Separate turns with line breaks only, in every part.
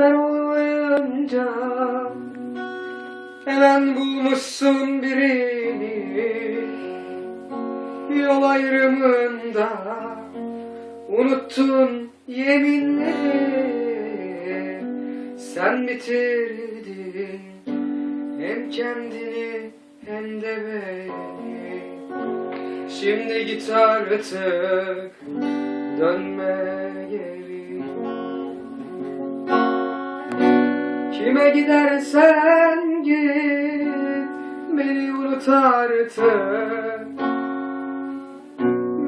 Ben olmayınca Hemen bulmuşsun birini. Yol ayrımında Unuttun yeminleri Sen bitirdin Hem kendini hem de beni. Şimdi git artık Dönme Kime gidersen git Beni unut artık.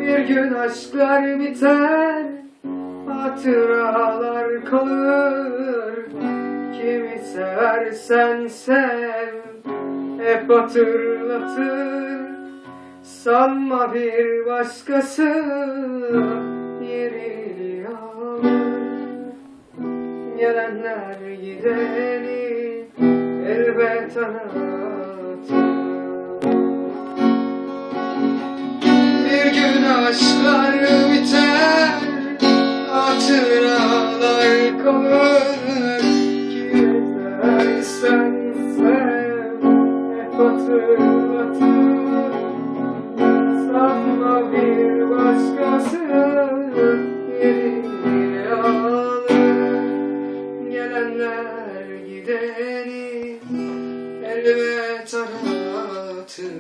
Bir gün aşklar biter Hatıralar kalır. Kimi seversen sev Hep hatırlatır. Sanma bir başkası Gelenler gideni elbet anlatır Bir gün aşklar biter Hatıralar kalır Kimi seversen sev Hep hatırlatır. Sanma bir başkası Gideni elbet aratır